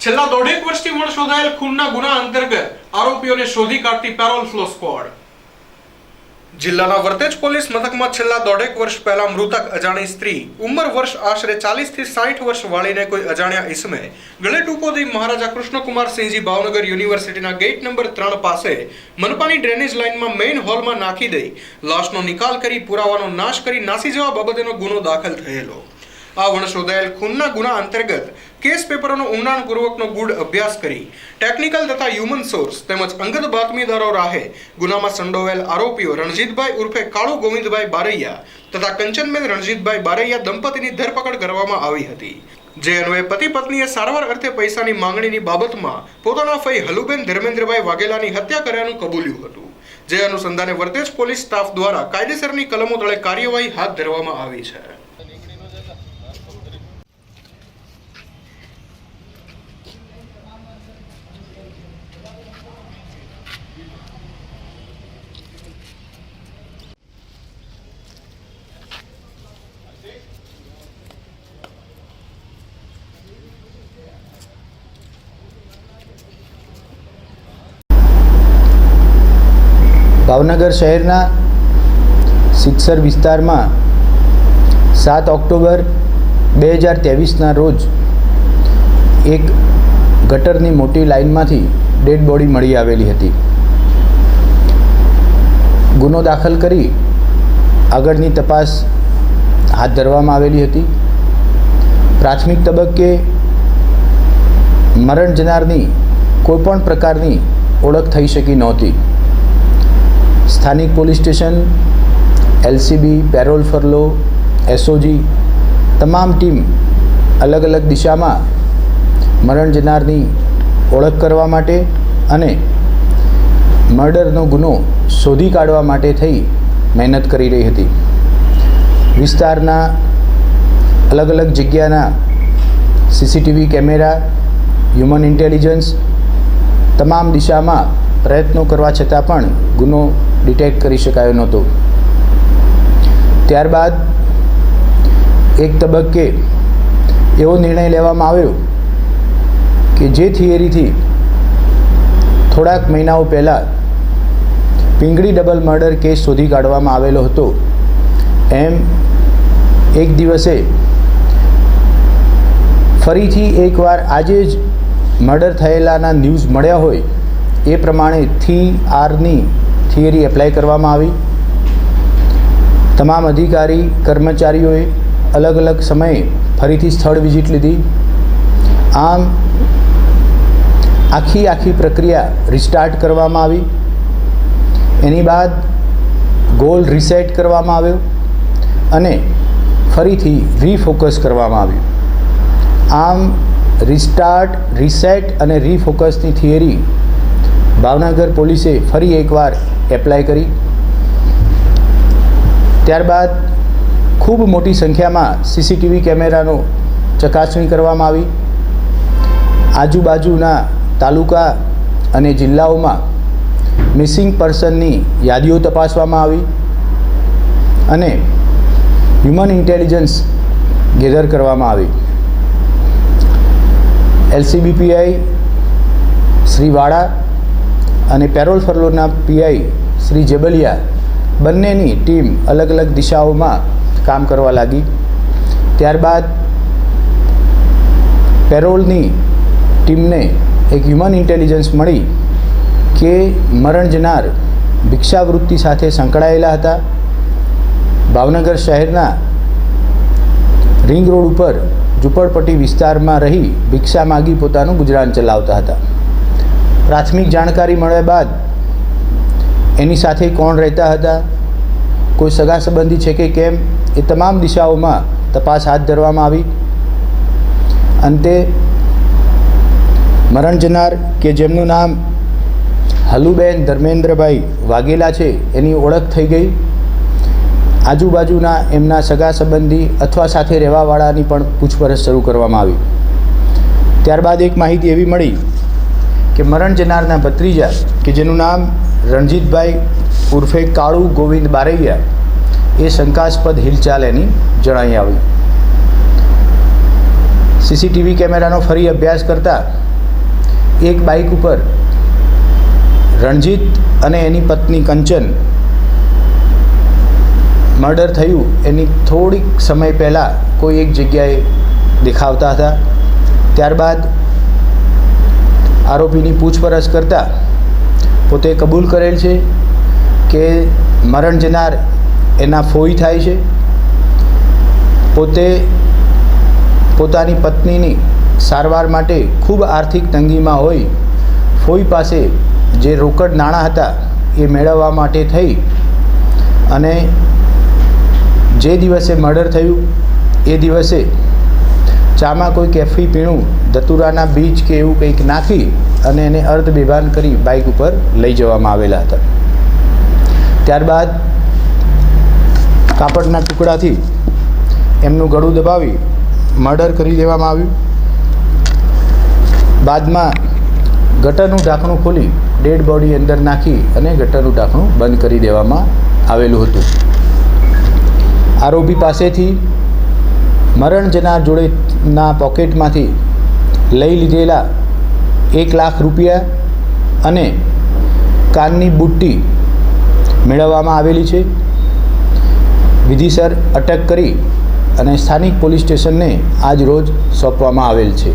છેલ્લા દોઢેક વર્ષથી મળ શોધાયેલ ખૂનના ગુના અંતર્ગત આરોપીઓને શોધી કાઢતી પેરોલ ફ્લો સ્ક્વોડ. જિલ્લાના વર્તેજ પોલીસ મથકમાં છેલ્લા દોઢેક વર્ષ પહેલા મૃતક અજાણી સ્ત્રી ઉંમર વર્ષ આશરે ચાલીસથી સાઠ વર્ષ વાળીને કોઈ અજાણ્યા ઈસમે ગળે ટૂંકો દઈ મહારાજા કૃષ્ણકુમાર સિંહજી ભાવનગર યુનિવર્સિટીના ગેટ નંબર ત્રણ પાસે મનપાની ડ્રેનેજ લાઇનમાં મેઇન હોલમાં નાખી દઈ લાશનો નિકાલ કરી પુરાવાનો નાશ કરી નાસી જવા બાબતેનો ગુનો દાખલ થયેલો. આ વણ શોધાયેલ ખૂનના ગુના અંતર્ગત કેસ પેપરોનો ઊંડાણપૂર્વકનો ગૂઢ અભ્યાસ કરી ટેકનિકલ તથા હ્યુમન સોર્સ તેમજ અંગત બાતમીદારો રાહે ગુનામાં સંડોવાયેલ આરોપીઓ રણજીતભાઈ ઉર્ફે કાળુ ગોવિંદભાઈ બારૈયા તથા કંચનબેન રણજીતભાઈ બારૈયા દંપતીની ધરપકડ કરવામાં આવી હતી. જે અન્વયે પતિ પત્નીએ સારવાર અર્થે પૈસાની માંગણીની બાબતમાં પોતાના ફઈ હલુબેન ધર્મેન્દ્રભાઈ વાઘેલાની હત્યા કર્યાનું કબૂલ્યું હતું. જે અનુસંધાને વર્તેજ પોલીસ સ્ટાફ દ્વારા કાયદેસરની કલમો તળે કાર્યવાહી હાથ ધરવામાં આવી છે. ભાવનગર શહેરના સિક્સર વિસ્તારમાં સાત ઓક્ટોબર બે હજાર ત્રેવીસના રોજ એક ગટરની મોટી લાઇનમાંથી ડેડ બોડી મળી આવેલી હતી. ગુનો દાખલ કરી આગળની તપાસ હાથ ધરવામાં આવેલી હતી. પ્રાથમિક તબક્કે મરણ જનારની કોઈપણ પ્રકારની ઓળખ થઈ શકી નહોતી. સ્થાનિક police station, LCB, parole furlough, SOG તમામ ટીમ અલગ અલગ દિશામાં મરણ જનારની ઓળખ કરવા માટે અને મર્ડરનો ગુનો શોધી કાઢવા માટે થઈ મહેનત કરી રહી હતી. વિસ્તારના અલગ અલગ જગ્યાના સીસીટીવી કેમેરા, હ્યુમન ઇન્ટેલિજન્સ તમામ દિશામાં પ્રયત્નો કરવા છતાં પણ ગુનો ડિટેક્ટ કરી શકાયો નહોતો. ત્યારબાદ એક તબક્કે એવો નિર્ણય લેવામાં આવ્યો કે જે થિયરીથી થોડાક મહિનાઓ પહેલાં પિંગળી ડબલ મર્ડર કેસ શોધી કાઢવામાં આવેલો હતો. એમ એક દિવસે ફરીથી એકવાર આજે જ મર્ડર થયેલાના ન્યૂઝ મળ્યા હોય એ પ્રમાણે થી આરની થિયરી એપ્લાય કરવામાં આવી. તમામ અધિકારી, કર્મચારીઓએ અલગ અલગ સમયે ફરીથી સ્થળ વિઝિટ લીધી. આમ આખી આખી પ્રક્રિયા રિસ્ટાર્ટ કરવામાં આવી. એની બાદ ગોલ રિસેટ કરવામાં આવ્યો અને ફરીથી રીફોકસ કરવામાં આવ્યું. આમ રિસ્ટાર્ટ રિસેટ અને રીફોકસની થિયરી ભાવનગર પોલીસે ફરી એકવાર એપ્લાય કરી. ત્યારબાદ ખૂબ મોટી સંખ્યામાં સીસીટીવી કેમેરાનો ચકાસણી કરવામાં આવી. આજુબાજુના તાલુકા અને જિલ્લાઓમાં મિસિંગ પર્સનની યાદીઓ તપાસવામાં આવી અને હ્યુમન ઇન્ટેલિજન્સ ગેધર કરવામાં આવી. એલસીબીપીઆઈ શ્રી વાડા અને પેરોલ ફરલોના પીઆઈ શ્રી જેબલિયા બંનેની ટીમ અલગ અલગ દિશાઓમાં કામ કરવા લાગી. ત્યારબાદ પેરોલની ટીમને એક હ્યુમન ઇન્ટેલિજન્સ મળી કે મરણ જનાર ભિક્ષાવૃત્તિ સાથે સંકળાયેલા હતા. ભાવનગર શહેરના રિંગ રોડ ઉપર ઝૂંપડપટ્ટી વિસ્તારમાં રહી ભિક્ષા માગી પોતાનું ગુજરાન ચલાવતા હતા. પ્રાથમિક જાણકારી મળ્યા બાદ એની સાથે કોણ રહેતા હતા? કોઈ સગા સંબંધી છે કે કેમ? એ તમામ દિશાઓમાં તપાસ હાથ ધરવામાં આવી. અંતે મરણ જનાર કે જેમનું નામ હલુબેન ધર્મેન્દ્રભાઈ વાઘેલા છે, એની ઓળખ થઈ ગઈ. આજુબાજુના એમના સગા સંબંધી અથવા સાથે રહેવાવાળાની પણ પૂછપરછ શરૂ કરવામાં આવી. ત્યારબાદ એક માહિતી એવી મળી કે મરણ જનારના ભત્રીજા, કે જેનું નામ રણજીતભાઈ ઉર્ફે કાળુ ગોવિંદ બારૈયા, એ શંકાસ્પદ હિલચાલ એની જણાઈ આવી. સીસીટીવી કેમેરાનો ફરી અભ્યાસ કરતાં એક બાઇક ઉપર રણજીત અને એની પત્ની કંચન મર્ડર થયું એની થોડીક સમય પહેલાં કોઈ એક જગ્યાએ દેખાવતા હતા. ત્યારબાદ આરોપીની પૂછપરછ કરતાં પોતે કબૂલ કરેલ છે કે મરણ જનાર એના ફોઈ થાય છે. પોતે પોતાની પત્નીની સારવાર માટે ખૂબ આર્થિક તંગીમાં હોય, ફોઈ પાસે જે રોકડ નાણાં હતા એ મેળવવા માટે થઈ અને જે દિવસે મર્ડર થયું, એ દિવસે ચામાં કોઈ કેફી પીણું ધતુરાના બીજ કે એવું કંઈક નાખી અને એને અર્ધ બેભાન કરી બાઇક ઉપર લઈ જવામાં આવેલા હતા. ત્યારબાદ કાપડના ટુકડાથી એમનું ગળું દબાવી મર્ડર કરી દેવામાં આવ્યું. બાદમાં ગટરનું ઢાંકણું ખોલી ડેડ બોડી અંદર નાખી અને ગટરનું ઢાંકણું બંધ કરી દેવામાં આવેલું હતું. આરોપી પાસેથી મરણ જનાર જોડેના પોકેટમાંથી લઈ લીધેલા એક લાખ રૂપિયા અને કાનની બુટ્ટી મેળવવામાં આવેલી છે. વિધિસર અટક કરી અને સ્થાનિક પોલીસ સ્ટેશનને આજ રોજ સોંપવામાં આવેલ છે.